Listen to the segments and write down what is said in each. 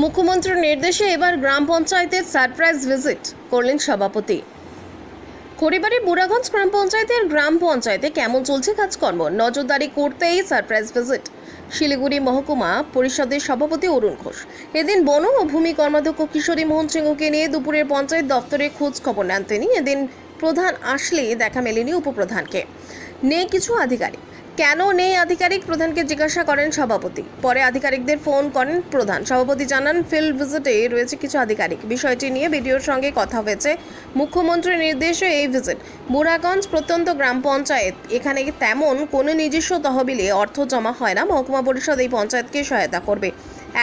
মুখ্যমন্ত্রীর নির্দেশে এবার গ্রাম পঞ্চায়েতের সারপ্রাইজ ভিজিট করলেন সভাপতি। খড়িবাড়ি বুড়াগঞ্জ গ্রাম পঞ্চায়েতের গ্রাম পঞ্চায়েতে কেমন চলছে কাজকর্ম? নজরদারি করতেই সারপ্রাইজ ভিজিট। শিলিগুড়ি মহকুমা পরিষদের সভাপতি অরুণ ঘোষ। এদিন বন ও ভূমি কর্মাধ্যক্ষ কিশোরী মোহন সিংহকে নিয়ে দুপুরের পঞ্চায়েত দপ্তরে খোঁজ খবর নেন তিনি। এদিন প্রধান আসলে দেখা মেলেনি উপপ্রধানকে। নেই কিছু আধিকারিক। কেন নেই আধিকারিক? প্রধানকে জিজ্ঞাসা করেন সভাপতি। পরে আধিকারিকদের ফোন করেন প্রধান। সভাপতি জানান, ফিল্ড ভিজিটে রয়েছে কিছু আধিকারিক। বিষয়টি নিয়ে ভিডিওর সঙ্গে কথা হয়েছে। মুখ্যমন্ত্রীর নির্দেশে এই ভিজিট। বুড়াগঞ্জ প্রত্যন্ত গ্রাম পঞ্চায়েত। এখানে তেমন কোনো নিজস্ব তহবিলে অর্থ জমা হয় না। মহকুমা পরিষদ এই পঞ্চায়েতকে সহায়তা করবে।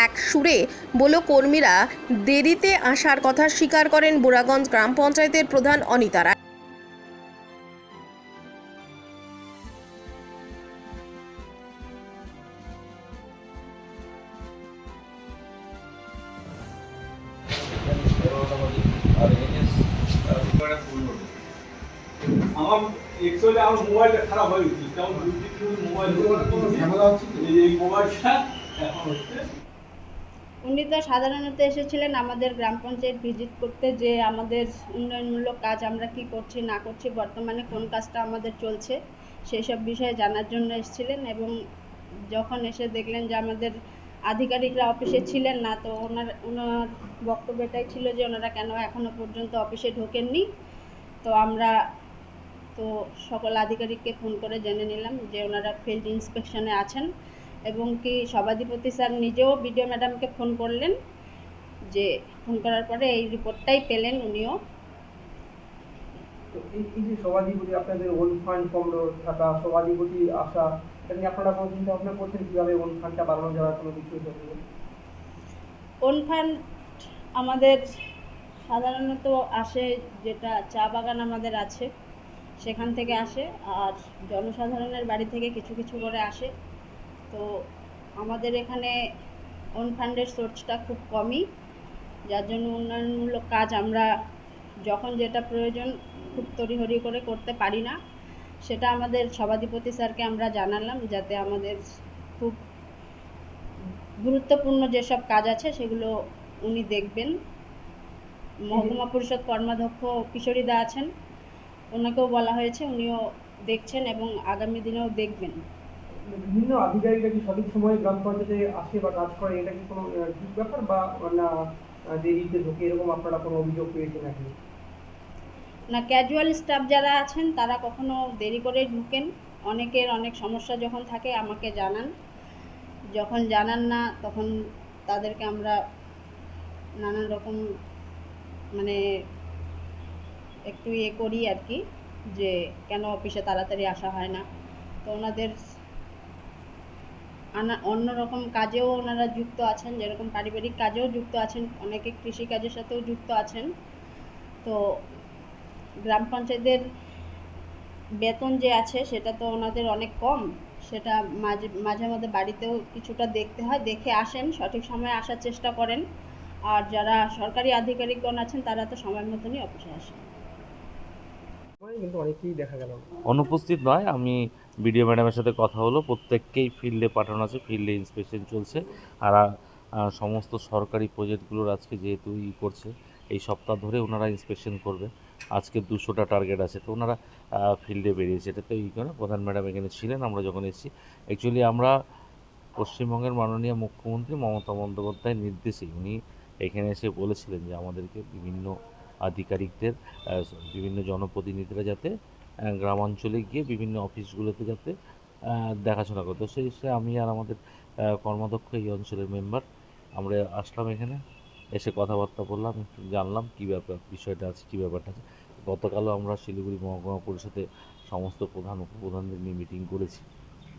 এক সুরে, বলো কর্মীরা দেরিতে আসার কথা স্বীকার করেন বুড়াগঞ্জ গ্রাম পঞ্চায়েতের প্রধান আমার আমার মোবাইলটা খারাপ হয়ে মোবাইল এই মোবাইলটা এখন হচ্ছে উনি তো সাধারণত এসেছিলেন আমাদের গ্রাম পঞ্চায়েত ভিজিট করতে যে আমাদের উন্নয়নমূলক কাজ আমরা কি করছি না করছি বর্তমানে কোন কাজটা আমাদের চলছে সেই সব বিষয়ে জানার জন্য এসেছিলেন এবং যখন এসে দেখলেন যে আমাদের আধিকারিকরা অফিসে ছিলেন না, তো ওনার ওনার বক্তব্য এটাই ছিল যে ওনারা কেন এখনও পর্যন্ত অফিসে ঢোকেননি। তো আমরা, তো সকল আধিকারিককে ফোন করে জেনে নিলাম যে ওনারা ফিল্ড ইন্সপেকশনে আছেন এবং কি সভাধিপতি স্যার নিজেও বিডিও ম্যাডামকে ফোন করলেন যে ফোন করার পরে এই রিপোর্টটাই পেলেন উনিও। এই যে সভাধিপতি, আপনাদের ওন ফান্ড কম থাকা সভাধিপতি আসা এটা আপনারা কোনো চিন্তা ভাবনা করছেন? কীভাবে ওন ফান্ডটা বাড়ানো যাওয়ার কোনো কিছু ওন ফান্ড আমাদের সাধারণত আসে যেটা চা বাগান আমাদের আছে, সেখান থেকে আসে। আর জনসাধারণের বাড়ি থেকে কিছু কিছু করে আসে। তো আমাদের এখানে ওন ফান্ডের সোর্সটা খুব কমই। যার জন্য উন্নয়নমূলক কাজ আমরা যখন যেটা প্রয়োজন খুব তড়িহড়ি করে করতে পারি না। সেটা আমাদের সভাধিপতি স্যারকে আমরা জানালাম যাতে আমাদের খুব গুরুত্বপূর্ণ যেসব কাজ আছে সেগুলো উনি দেখবেন। মহকুমা পরিষদ কর্মাধ্যক্ষ কিশোরী দা আছেন ওনাকেও বলা হয়েছে উনিও দেখছেন এবং আগামী দিনেও দেখবেন। বিভিন্ন আধিকারিকরা কি সঠিক সময়ে গ্রাম পঞ্চায়েতে আসে বা কাজ করে এটা কি কোনো ব্যাপার বা না আহ, দেরিতে ঢোকে? এরকম আপনারা কোনো অভিযোগ পেয়েছেন নাকি? না ক্যাজুয়াল স্টাফ যারা আছেন, তারা কখনো দেরি করে ঢুকেন। অনেকের অনেক সমস্যা যখন থাকে, আমাকে জানান। যখন জানান না, তখন তাদেরকে আমরা নানান রকম মানে একটু ইয়ে করি আর কি, যে কেন অফিসে তাড়াতাড়ি আসা হয় না। তো ওনাদের আনা, অন্য রকম কাজেও ওনারা যুক্ত আছেন, যেরকম পারিবারিক কাজেও যুক্ত আছেন, অনেকে কৃষিকাজের সাথেও যুক্ত আছেন। তো গ্রাম পঞ্চায়েতের বেতন যে আছে সেটা তো ওনাদের অনেক কম। সেটা মাঝে মাঝে মধ্যে বাড়িতেও কিছুটা দেখতে হয়। দেখে আসেন সঠিক সময়ে আসার চেষ্টা করেন। আর যারা সরকারি আধিকারিকগণ আছেন তারা তো সময় মতনই অফিসে আসেন। অনেকেই দেখা গেল। অনুপস্থিত নয় আমি বিডিও ম্যাডামের সাথে কথা হলো। প্রত্যেককেই ফিল্ডে পাঠানো আছে ফিল্ডে ইন্সপেকশন চলছে। আর সমস্ত সরকারি প্রজেক্টগুলোর আজকে যেহেতু ই করছে এই সপ্তাহ ধরে ওনারা ইন্সপেকশন করবে। আজকে দুশোটা টার্গেট আছে, তো ওনারা ফিল্ডে বেরিয়েছে। এটা তো এই কারণে প্রধান ম্যাডাম এখানে ছিলেন, আমরা যখন এসেছি অ্যাকচুয়ালি আমরা পশ্চিমবঙ্গের মাননীয় মুখ্যমন্ত্রী মমতা বন্দ্যোপাধ্যায়ের নির্দেশে উনি এখানে এসে বলেছিলেন যে আমাদেরকে বিভিন্ন আধিকারিকদের বিভিন্ন জনপ্রতিনিধিরা যাতে গ্রামাঞ্চলে গিয়ে বিভিন্ন অফিসগুলোতে যাতে দেখাশোনা করতো সেই হিসেবে আমি আর আমাদের কর্মাধ্যক্ষ এই অঞ্চলের মেম্বার আমরা আসলাম এখানে। এসে কথাবার্তা বললাম জানলাম কী ব্যাপার, বিষয়টা আছে, কী ব্যাপারটা আছে। গতকালও আমরা শিলিগুড়ি মহকুমা পরিষদে সমস্ত প্রধান উপপ্রধানদের নিয়ে মিটিং করেছি।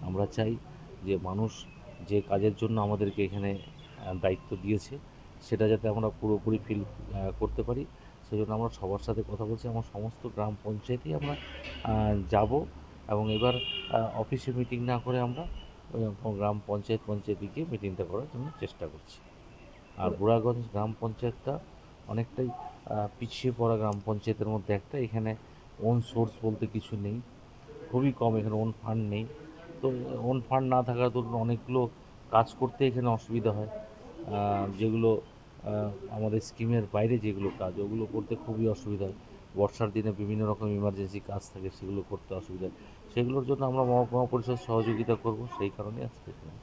আমরা চাই যে মানুষ যে কাজের জন্য আমাদেরকে এখানে দায়িত্ব দিয়েছে, সেটা যাতে আমরা পুরোপুরি ফিল করতে পারি। সেই জন্য আমরা সবার সাথে কথা বলছি। আমার সমস্ত গ্রাম পঞ্চায়েতেই আমরা যাব এবং এবার অফিসে মিটিং না করে আমরা গ্রাম পঞ্চায়েত পঞ্চায়েতে গিয়ে মিটিংটা করার জন্য চেষ্টা করছি। আর বুড়াগঞ্জ গ্রাম পঞ্চায়েতটা অনেকটাই পিছিয়ে পড়া গ্রাম পঞ্চায়েতের মধ্যে একটা। এখানে ওন সোর্স বলতে কিছু নেই। খুবই কম এখানে ওন ফান্ড নেই। তো ওন ফান্ড না থাকার দরুন অনেকগুলো কাজ করতে এখানে অসুবিধা হয়। যেগুলো আমাদের স্কিমের বাইরে যেগুলো কাজ, ওগুলো করতে খুবই অসুবিধা হয়। বর্ষার দিনে বিভিন্ন রকম ইমার্জেন্সি কাজ থাকে, সেগুলো করতে অসুবিধা সেগুলোর জন্য আমরা মহকুমা পরিষদ সহযোগিতা করব, সেই কারণে আজকে এখানে।